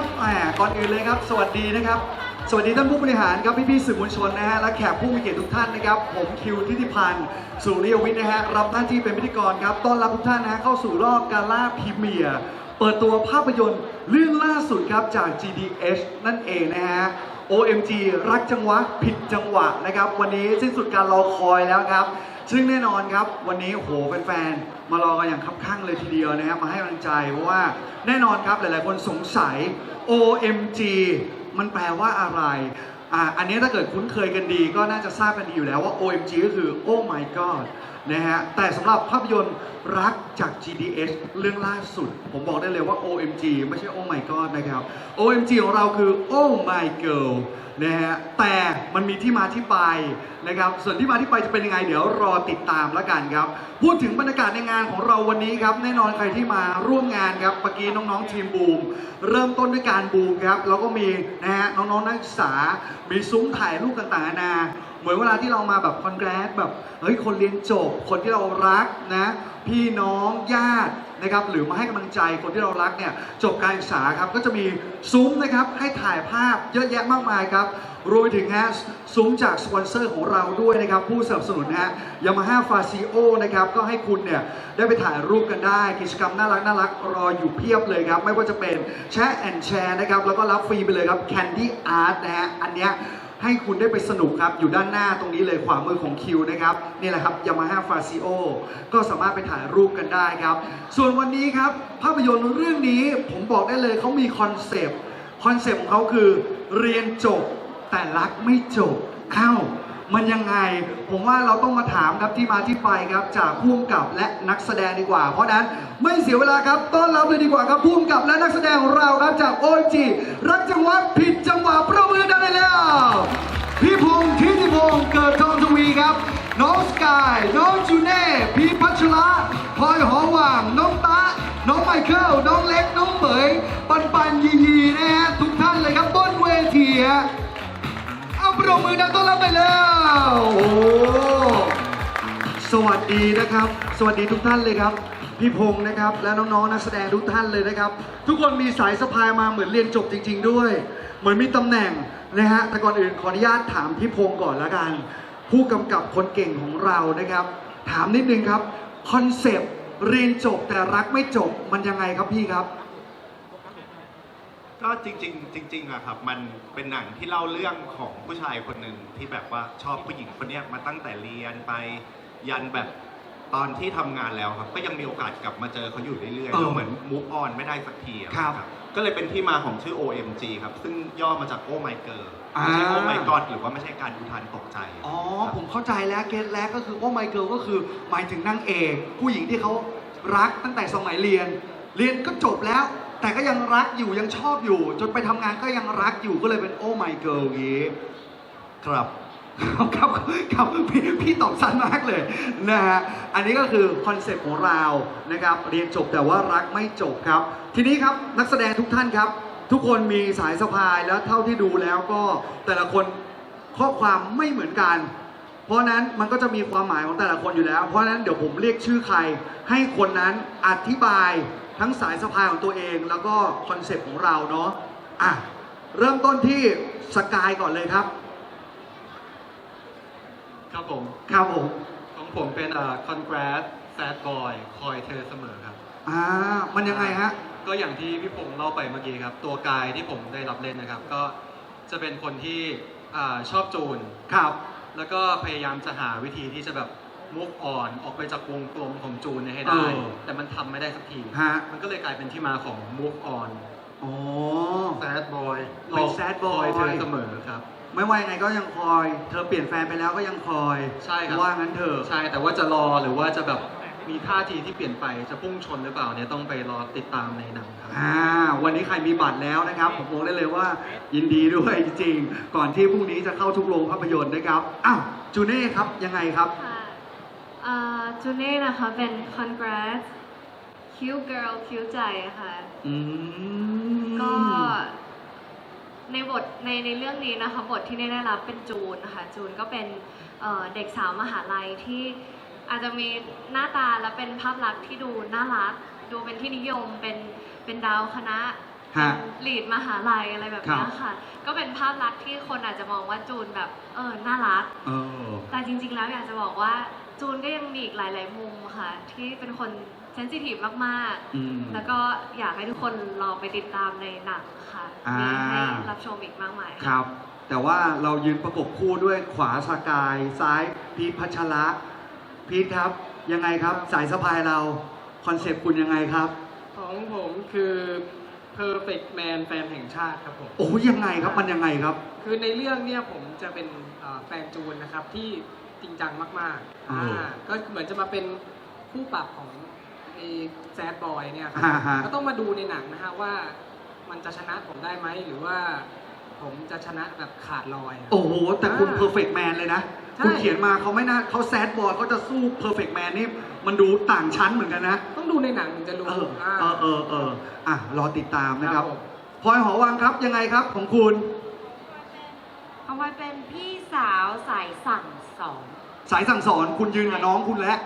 ริงๆครับแหมก่อนอื่นเลยครับ สวัสดีนะครับ สวัสดีท่านผู้บริหารครับพี่ๆสื่อมวลชนนะฮะและแขกผู้มีเกียรติทุกท่านนะครับ ผมคิวทิติพันธ์สุริยวิทย์นะฮะรับหน้าที่เป็นพิธีกรครับต้อนรับทุกท่านนะฮะเข้าสู่รอบกาล่าพรีเมียร์เปิดตัวภาพยนตร์เรื่องล่าสุดครับจาก GDH นั่นเองนะฮะ OMG รักจังหวะผิดจังหวะนะครับ วันนี้สิ้นสุดการรอคอยแล้วครับ ซึ่งแน่นอนครับวันนี้โหแฟนๆมารอกันอย่างคับข้างเลยทีเดียวนะครับมาให้กำลังใจเพราะว่าแน่นอนครับหลายๆ คนสงสัย OMG มันแปลว่าอะไรอ่าอันนี้ถ้าเกิดคุ้นเคยกันดีก็น่าจะทราบกันดีอยู่แล้วว่า OMG ก็คือ Oh my god นะฮะแต่สำหรับภาพยนตร์รักจาก GDH เรื่องล่าสุด ผมบอกได้เลยว่า OMG ไม่ใช่ Oh my god นะครับ OMG ของเราคือ Oh my girl นะฮะแต่มันมีที่มาที่ไปนะครับส่วนที่มาที่ไปจะเป็นยังไง เดี๋ยวรอติดตามแล้วกันครับ พูดถึงบรรยากาศในงานของเราวันนี้ครับ แน่นอนใครที่มาร่วมงานครับเมื่อกี้น้องๆทีมบูม เริ่มต้นด้วยการบูมครับแล้วก็มีนะฮะน้องๆนักศึกษา มีซุ้มถ่ายรูปต่างๆนานา เหมือนเวลาที่เรามาแบบคอนแกรสแบบเฮ้ยคนเรียนจบ คนที่เรารักนะ พี่น้องญาตินะครับ หรือมาให้กำลังใจคนที่เรารักเนี่ยจบการศึกษาครับก็จะมีซุ้มนะครับให้ถ่ายภาพเยอะแยะมากมายครับรวมถึงฮะซุ้มจากสปอนเซอร์ของเราด้วยนะครับ ผู้สนับสนุนนะฮะยามาฮ่าฟาซิโอนะครับก็ให้คุณเนี่ยได้ไปถ่ายรูปกันได้ กิจกรรมน่ารักน่ารักรออยู่เพียบเลยครับ ไม่ว่าจะเป็นแชร์แอนแชร์นะครับแล้วก็รับฟรีไปเลยครับแคนดี้อาร์ตนะฮะอันเนี้ย ให้คุณได้ไปสนุกครับ อยู่ด้านหน้าตรงนี้เลยขวามือของคิวนะครับนี่แหละครับ Yamaha f a z i o ก็สามารถไปถ่ายรูปกันได้ครับ ส่วนวันนี้ครับภาพยนตร์เรื่องนี้ผมบอกได้เลยเขามีคอนเซปต์คอนเซปต์ของเขาคือเรียนจบแต่รักไม่จบอ้าว มันยังไง ผมว่าเราต้องมาถามครับที่มาที่ไปครับจากผู้กำกับและนักแสดงดีกว่า เพราะนั้นไม่เสียเวลาครับต้อนรับเลยดีกว่าครับผู้กำกับและนักแสดงของเราครับจากโอจีรักจังหวะผิดจังหวะประมือได้แล้วพี่พงษ์ทิติพงษ์เกิดทองทวีครับน้องสกายน้องจูเน่พี่พัชระพลอยหอว่างน้องตะน้องไมเคิลน้องเล็กน้องเหมยปันปันยียีนะฮะทุกท่านเลยครับบนเวทีฮะ ปรบมือดังต้อนรับไปแล้วโอ้สวัสดีนะครับ สวัสดีทุกท่านเลยครับ พี่พงษ์นะครับ และน้องๆนักแสดงทุกท่านเลยนะครับ ทุกคนมีสายสะพายมาเหมือนเรียนจบจริง ๆ ด้วย เหมือนมีตำแหน่งนะฮะแต่ก่อนอื่นขออนุญาตถามพี่พงษ์ก่อนละกัน ผู้กำกับคนเก่งของเรานะครับ ถามนิดนึงครับคอนเซปต์เรียนจบแต่รักไม่จบมันยังไงครับพี่ครับ ก็จริงๆจริงๆอะครับ มันเป็นหนังที่เล่าเรื่องของผู้ชายคนหนึ่งที่แบบว่าชอบผู้หญิงคนเนี้ยมาตั้งแต่เรียนไปยันแบบตอนที่ทำงานแล้วครับ ก็ยังมีโอกาสกลับมาเจอเขาอยู่เรื่อยๆเออแล้วเหมือน move on ไม่ได้สักทีอะครับก็เลยเป็นที่มาของชื่อ OMG ครับ ซึ่งย่อมาจาก Oh My Girl อ่าไม่ใช่ Oh My God หรือว่าไม่ใช่การอุทานตกใจอ๋อ ครับ ผมเข้าใจแล้วเกตแล้วก็คือว่าไมเคิลก็คือหมายถึงนางเอก ผู้หญิงที่เขารักตั้งแต่สมัยเรียน เรียนก็จบแล้ว แต่ก็ยังรักอยู่ยังชอบอยู่ จนไปทำงานก็ยังรักอยู่ก็เลยเป็นโอ้ไมเคิลอย่างนี้ครับ ครับครับพี่พี่ตอบสั้นมากเลยนะฮะอันนี้ก็คือคอนเซ็ปต์ของเรานะครับ เรียนจบแต่ว่ารักไม่จบครับ ทีนี้ครับนักแสดงทุกท่านครับ ทุกคนมีสายสะพายแล้วเท่าที่ดูแล้วก็แต่ละคนข้อความไม่เหมือนกัน เพราะนั้นมันก็จะมีความหมายของแต่ละคนอยู่แล้ว เพราะนั้นเดี๋ยวผมเรียกชื่อใคร ให้คนนั้นอธิบาย ทั้งสายสะพายของตัวเองแล้วก็คอนเซปต์ของเราเนาะอะเริ่มต้นที่สกายก่อนเลยครับ ครับผม ครับผม ของผมเป็นเอ่อ congrats sad boy คอยเธอเสมอครับ อ่ามันยังไงฮะ ก็อย่างที่พี่พงษ์เล่าไปเมื่อกี้ครับ ตัวกายที่ผมได้รับเล่นนะครับ ก็จะเป็นคนที่อ่าชอบจูน ครับ แล้วก็พยายามจะหาวิธีที่จะแบบ move on ออกไปจากวงกลมของจูนเนี่ยให้ได้ เออ แต่มันทำไม่ได้สักที ฮะมันก็เลยกลายเป็นที่มาของ move on อ๋อ sad boy เป็น sad boy คอยเธอเสมอครับ ไม่ว่ายังไงก็ยังคอย เธอเปลี่ยนแฟนไปแล้วก็ยังคอยใช่ครับ ว่างั้นเถอะใช่แต่ว่าจะรอหรือว่าจะแบบมีท่าทีที่เปลี่ยนไปจะพุ่งชนหรือเปล่าเนี่ยต้องไปรอติดตามในหนังครับ อ่าวันนี้ใครมีบัตรแล้วนะครับ ผมบอกได้เลยว่า ยินดีด้วยจริงๆ ก่อนที่พรุ่งนี้จะเข้าทุกโรงภาพยนตร์นะครับ อ้าวจูเน่ครับยังไงครับ ค่ะเอ่อจูเน่นะคะเป็น congrats cute girl cute ใจค่ะ อืมก็ในบทในในเรื่องนี้นะคะบทที่เน่ได้รับเป็นจูนนะคะจูนก็เป็นเอ่อเด็กสาวมหาลัยที่อาจจะมีหน้าตาและเป็นภาพลักษณ์ที่ดูน่ารัก ดูเป็นที่นิยมเป็นเป็นดาวคณะฮะลีดมหาลัยอะไรแบบเนี้ยค่ะ ก็เป็นภาพลักษณ์ที่คนอาจจะมองว่าจูนแบบเออน่ารัก เออ แต่จริงๆแล้วอยากจะบอกว่า จูนก็ยังมีอีกหลาย ๆ มุมค่ะ ที่เป็นคนเซนซิทีฟมาก อืม ๆ แล้วก็อยากให้ทุกคนลองไปติดตามในหนังค่ะอ่ามี มีให้รับชมอีกมากมายครับ แต่ว่าเรายืนประกบคู่ด้วยขวาสกาย ซ้ายพีทพัชระพีทครับ ยังไงครับ สายสะพายเราคอนเซปต์คุณยังไงครับ ของผมคือ perfect man แฟนแห่งชาติครับผม โอ้ยยังไงครับมันยังไงครับ คือในเรื่องเนี่ยผมจะเป็นเอ่อแฟนจูนนะครับที่ จริงจังมากๆอืมอ่าก็เหมือนจะมาเป็นคู่ปรับของไอ้แซดบอยเนี่ยครัอ่าฮะก็ต้องมาดูในหนังนะฮะว่า มันจะชนะผมได้ไหมหรือว่า ผมจะชนะแบบขาดลอยอะ โอ้โห แต่คุณอ่าเพอร์เฟกต์แมนเลยนะ ใช่ คุณเขียนมาเขาไม่น่าเขาแซดบอยเขาจะสู้เพอร์เฟกต์แมนนี่ มันดูต่างชั้นเหมือนกันนะ ต้องดูในหนังถึงจะรู้เอออ่าเออเออเอออะ รอติดตามนะครับผม พลอยหอวังครับยังไงครับของคุณ เอาไว้เป็นพี่สาวสายสั่ง สอน สายสั่งสอนคุณยืนกับน้องคุณแล้ว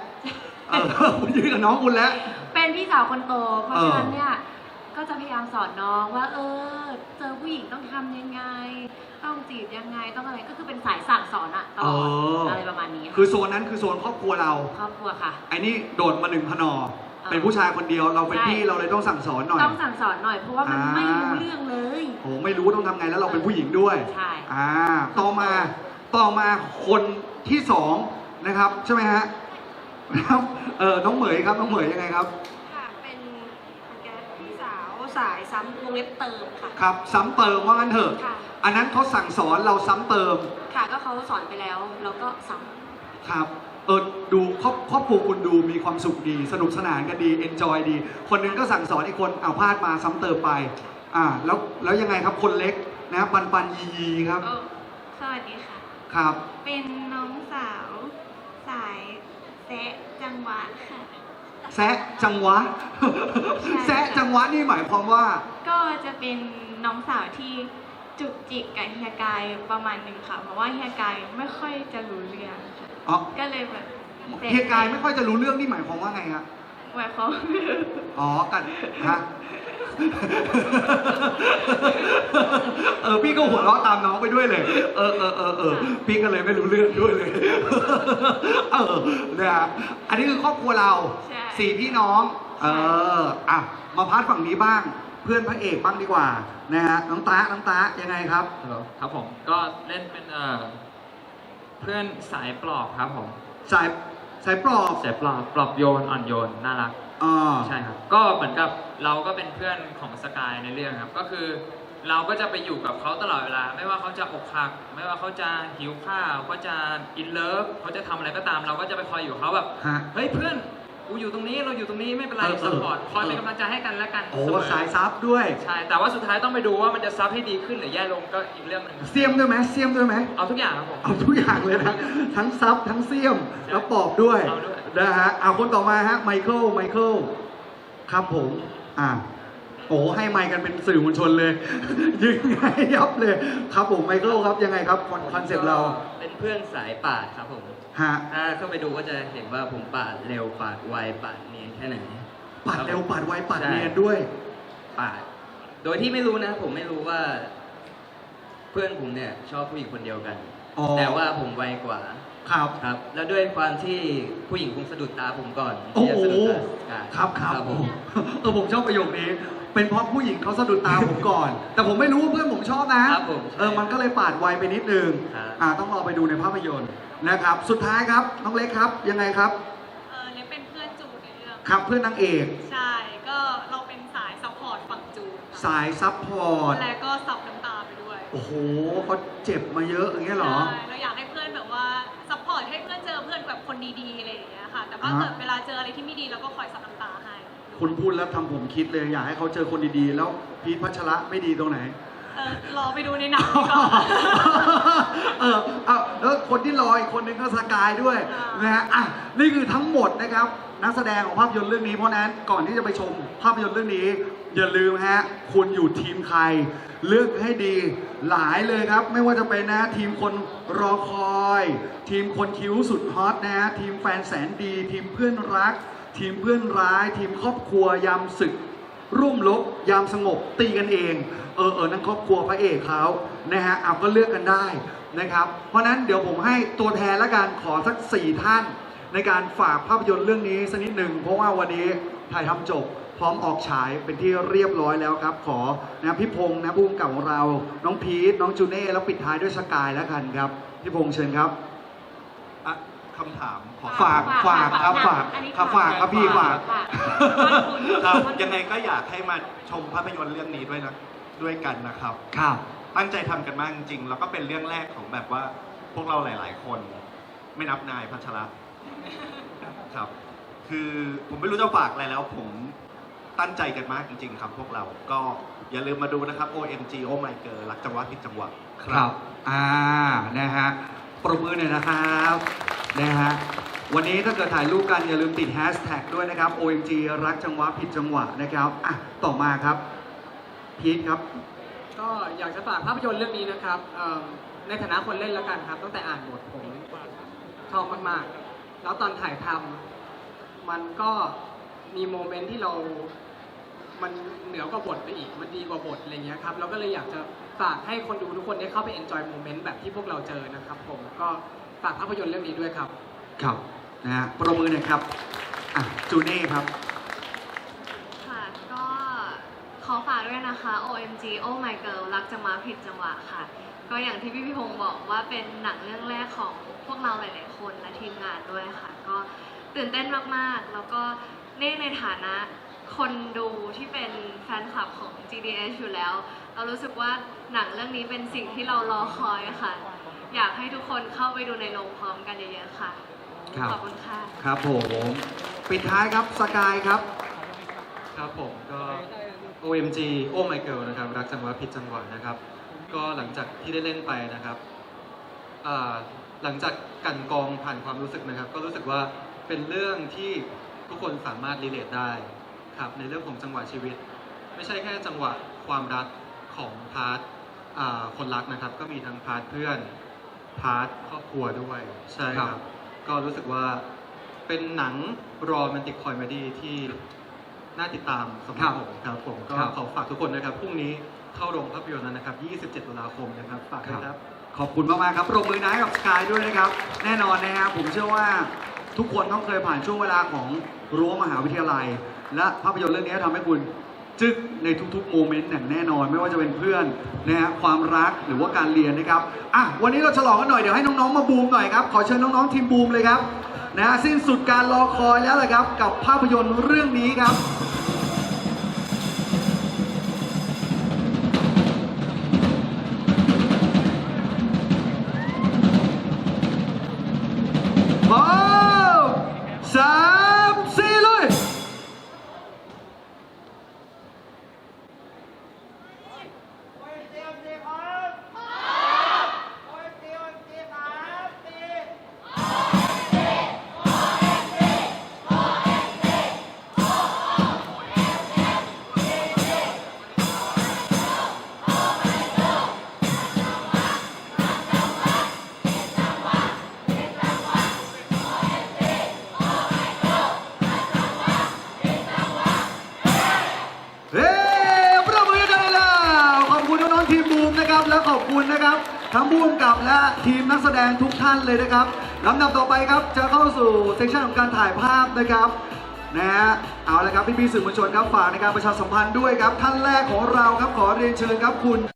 เออคุณยืนกับน้องคุณแล้ว เป็นพี่สาวคนโต เพราะเออฉะนั้นเนี่ย ก็จะพยายามสอนน้องว่า เออ เจอผู้หญิงต้องทำยังไง ต้องจีบยังไง ต้องอะไร ก็คือเป็นสายสั่งสอนอะตลอดอะไรประมาณนี้ค่ะคือโซนนั้นคือโซนครอบครัวเรา ครอบครัวค่ะ ไอ้นี่โดดมาหนึ่งพนออเป็นผู้ชายคนเดียวเราเป็นใช่ พี่เราเลยต้องสั่งสอนหน่อย ต้องสั่งสอนหน่อยเพราะว่ามันอ่า ไม่รู้เรื่องเลย โอ้ไม่รู้ต้องทำไงแล้วเราเป็นผู้หญิงด้วย ใช่ อ่า ต่อมา ต่อมาคน ที่สองนะครับใช่ไหมฮะนะครับเออน้องเหมยครับน้องเหมยยังไงครับค่ะเป็นแกพี่สาวสายซ้ำวงเล็บเติมค่ะ ครับ ซ้ำเติมว่างั้นเถอะ ค่ะ อันนั้นเขาสั่งสอนเราซ้ำเติมค่ะก็เขาสอนไปแล้วแล้วก็ซ้ำครับเออดูครอบครอบครัวคุณดูมีความสุขดี สนุกสนานกันดีเอนจอยดี คนหนึงก็สั่งสอนอีกคนเอาพลาดมาซ้ำเติมไปอ่าแล้วแล้วยังไงครับคนเล็กนะปันปันยียีครับสวัสดีค่ะ ครับ เป็นน้องสาวสายแซะจังหวะค่ะ แซะจังหวะ แซะจังหวะนี่หมายความว่า ก็จะเป็นน้องสาวที่จุกจิกกับเฮียกายประมาณหนึ่งค่ะ เพราะว่าเฮียกายไม่ค่อยจะรู้เรื่องค่ะอ๋อ ก็เลยแบบเฮียกายไม่ค่อยจะรู้เรื่องนี่หมายความว่าไงครับหมายความอ๋อกันฮะ เออพี่ก็หัวเราะตามน้องไปด้วยเลย เออเออเออเออพี่ก็เลยไม่รู้เรื่องด้วยเลยเออนะฮะอันนี้คือครอบครัวเราใช่ สี่พี่น้อง เอออะมาพาร์ทฝั่งนี้บ้าง เพื่อนพระเอกบ้างดีกว่านะฮะน้องตาน้องตายังไงครับฮัลโหลครับผมก็เล่นเป็นเอ่อเพื่อนสายปลอบครับผม สายสายปลอบ สายปลอบปลอบโยนอ่อนโยนน่ารัก อ่าใช่ครับ ก็เหมือนกับเราก็เป็นเพื่อนของสกายในเรื่องครับ ก็คือเราก็จะไปอยู่กับเขาตลอดเวลา ไม่ว่าเขาจะอกหัก ไม่ว่าเขาจะหิวข้าวเขาจะอินเลิฟเขาจะทำอะไรก็ตาม เราก็จะไปคอยอยู่กับเขาแบบ ฮะ เฮ้ยเพื่อนกูอยู่ตรงนี้เราอยู่ตรงนี้ไม่เป็นไรเออเออ สปอร์ตคอยเป็นกำลังใจให้กันและกันโอ้เสมอสายซับด้วย ใช่ แต่ว่าสุดท้ายต้องไปดูว่ามันจะซับให้ดีขึ้นหรือแย่ลงก็อีกเรื่องหนึ่งเสียมด้วยไหมเสียมด้วยไหมเอาทุกอย่างครับผม เอาทุกอย่างเลยนะ ทั้งซับทั้งเสียมแล้วปอบด้วย เอาด้วย นะฮะเอาคนต่อมาฮะไมเคิลไมเคิลครับผม อ่าโอ้ให้ไมค์กันเป็นสื่อมวลชนเลยยิงไงยับเลย ครับผมไมเคิลครับยังไงครับคอนคอนเซปต์เราเป็นเพื่อนสายปาดครับผมฮะถ้าเข้าไปดูก็จะเห็นว่าผมปาดเร็วปาดไวปาดเนียนแค่ไหนปัดเร็วปัดไวปัดใช่เนียนด้วยปาด โดยที่ไม่รู้นะ ผมไม่รู้ว่า เพื่อนผมเนี่ย ชอบผู้หญิงคนเดียวกันอ๋อแต่ว่าผมไวกว่า ครับครับ แล้วด้วยความที่ผู้หญิงคงสะดุดตาผมก่อนโอ้ที่โหจะสะดุดตาครับครับครับผมเออผมชอบประโยคนี้ เป็นเพราะผู้หญิงเขาสะดุดตาผมก่อน แต่ผมไม่รู้ว่าเพื่อนผมชอบนะครับผมเออมันก็เลยปาดไวไปนิดนึงครับอ่าต้องรอไปดูในภาพยนตร์นะครับ สุดท้ายครับน้องเล็กครับยังไงครับเออเนี่ยเป็นเพื่อนจูนในเรื่องครับเพื่อนนางเอกใช่ก็เราเป็นสายซัพพอร์ตฝั่งจูนค่ะสายซับพอร์ตและก็ซับน้ำตาไปด้วยโอ้โหเขาเจ็บมาเยอะอย่างเงี้ยเหรอใช่เราอยากให้ อร์ตให้เพื่อนเจอเพื่อนแบบคนดีๆอะไรอย่างเงี้ยค่ะ แต่ว่าอ่าฮะเกิดเวลาเจออะไรที่ไม่ดีเราก็คอยซับน้ำตาให้คุณพูดแล้วทำผมคิดเลยอยากให้เขาเจอคนดีๆ แล้วพีทพัชระไม่ดีตรงไหน เออรอไปดูในหนังดีกว่อน เออเอาแล้วคนที่รออีกคนนึงก็สกายด้วยอ่าน นะฮะอะนี่คือทั้งหมดนะครับ นักแสดงของภาพยนตร์เรื่องนี้เพราะฉะนั้นก่อนที่จะไปชมภาพยนตร์เรื่องนี้ อย่าลืมฮะคุณอยู่ทีมใคร เลือกให้ดีหลายเลยครับ ไม่ว่าจะเป็นนะทีมคนรอคอย ทีมคนคิ้วสุดฮอตนะฮะทีมแฟนแสนดี ทีมเพื่อนรัก ทีมเพื่อนร้าย ทีมครอบครัวยามศึก ร่วมรบยามสงบตีกันเอง เออเออนั่นครอบครัวพระเอกเขานะฮะเอาก็เลือกกันได้นะครับ เพราะฉะนั้นเดี๋ยวผมให้ตัวแทนละกันขอสักสี่ท่าน ในการฝากภาพยนตร์เรื่องนี้สักนิดหนึ่งเพราะว่าวันนี้ ถ่ายทำจบ พร้อมออกฉายเป็นที่เรียบร้อยแล้วครับ ขอนะพี่พงษ์นะผู้กำกับของเรา น้องพีทน้องจูเน่แล้วปิดท้ายด้วยสกายแล้วกันครับพี่พงษ์เชิญครับ อะคำถามขอ ฝากฝากครับฝากอันนี้ครับฝากครับพี่ฝาก ฝากครับยังไงก็อยากให้มาชมภาพยนตร์เรื่องนี้ด้วยนะด้วยกันนะครับ ครับ ตั้งใจทำกันมากจริงๆแล้วก็เป็นเรื่องแรกของแบบว่าพวกเราหลาย ๆ คน ไม่นับนายพัชระครับ คือผมไม่รู้จะฝากอะไรแล้ว ผมตั้งใจกันมากจริง ๆ ครับพวกเรา ก็อย่าลืมมาดูนะครับ OMG Oh My Girl รักจังหวะผิดจังหวะ ครับ อ่า นะฮะ ปรบมือหน่อยนะครับ นะฮะ วันนี้ถ้าเกิดถ่ายรูปกันอย่าลืมติดแฮชแท็กด้วยนะครับ OMG รักจังหวะผิดจังหวะนะครับ อะ ต่อมาครับ พีทครับ ก็อยากจะฝากภาพยนตร์เรื่องนี้นะครับเอิ่มในฐานะคนเล่นแล้วกันครับตั้งแต่อ่านบทผมชอบมากๆ แล้วตอนถ่ายทำ มันก็มีโมเมนต์ที่เรา มันเหนือกว่าบทไปอีก มันดีกว่าบทอะไรเงี้ยครับ เราก็เลยอยากจะฝากให้คนดูทุกคนได้เข้าไป enjoy โมเมนต์แบบที่พวกเราเจอนะครับผม ก็ฝากภาพยนตร์เรื่องนี้ด้วยครับ ครับนะฮะปรบมือหน่อยครับอะจูเน่ครับ ค่ะ ก็ขอฝากด้วยนะคะ OMG Oh My Girl รักจังหวะผิดจังหวะค่ะ ก็อย่างที่พี่พี่พงศ์บอกว่าเป็นหนังเรื่องแรกของพวกเราหลาย ๆ คนและทีมงานด้วยค่ะ ก็ ตื่นเต้นมากๆ แล้วก็เนื่องในฐานะคนดูที่เป็นแฟนคลับของ GDS อยู่แล้ว เรารู้สึกว่าหนังเรื่องนี้เป็นสิ่งที่เรารอคอยค่ะ อยากให้ทุกคนเข้าไปดูในโรงพร้อมกันเยอะๆค่ะ ครับ ขอบคุณค่ะ ครับผม ปิดท้ายครับสกายครับ ครับผมก็ OMG Oh My Girl นะครับ รักจังหวะผิดจังหวะนะครับ ก็หลังจากที่ได้เล่นไปนะครับอ่าหลังจากกลันกรองผ่านความรู้สึกนะครับ ก็รู้สึกว่า เป็นเรื่องที่ทุกคนสามารถรีเลทได้ครับในเรื่องของจังหวะชีวิต ไม่ใช่แค่จังหวะความรักของพาร์ทอ่าคนรักนะครับ ก็มีทั้งพาร์ทเพื่อนพาร์ทครอบครัวด้วยใช่คครัรับบก็รู้สึกว่าเป็นหนังโรแมนติกคอมเมดี้ที่น่าติดตามสำหรับผมครับผมก็ครับขอฝากทุกคนนะครับพรุ่งนี้เข้าโรงภาพยนตร์แล้วนะครับ 27 ตุลาคมนะครับ ฝากด้วยครับ ขอบคุณมากๆครับปรบมือนะให้กับสกายด้วยนะครับ แน่นอนนะครับผมเชื่อว่า ทุกคนต้องเคยผ่านช่วงเวลาของรั้วมหาวิทยาลัย และภาพยนตร์เรื่องนี้ทำให้คุณจึกในทุกๆโมเมนต์อย่างแน่นอน ไม่ว่าจะเป็นเพื่อนนะฮะความรักหรือว่าการเรียนนะครับอะวันนี้เราฉลองกันหน่อยเดี๋ยวให้น้องๆมาบูมหน่อยครับขอเชิญน้องๆทีมบูมเลยครับนะฮะสิ้นสุดการรอคอยแล้วแหละครับ กับภาพยนตร์เรื่องนี้ครับ คุณนะครับ ทั้งบูมกับและทีมนักแสดงทุกท่านเลยนะครับลำดับต่อไปครับจะเข้าสู่เซสชันของการถ่ายภาพนะครับนะฮะเอาละครับพี่ๆสื่อมวลชนครับฝากในการประชาสัมพันธ์ด้วยครับท่านแรกของเราครับขอเรียนเชิญครับคุณ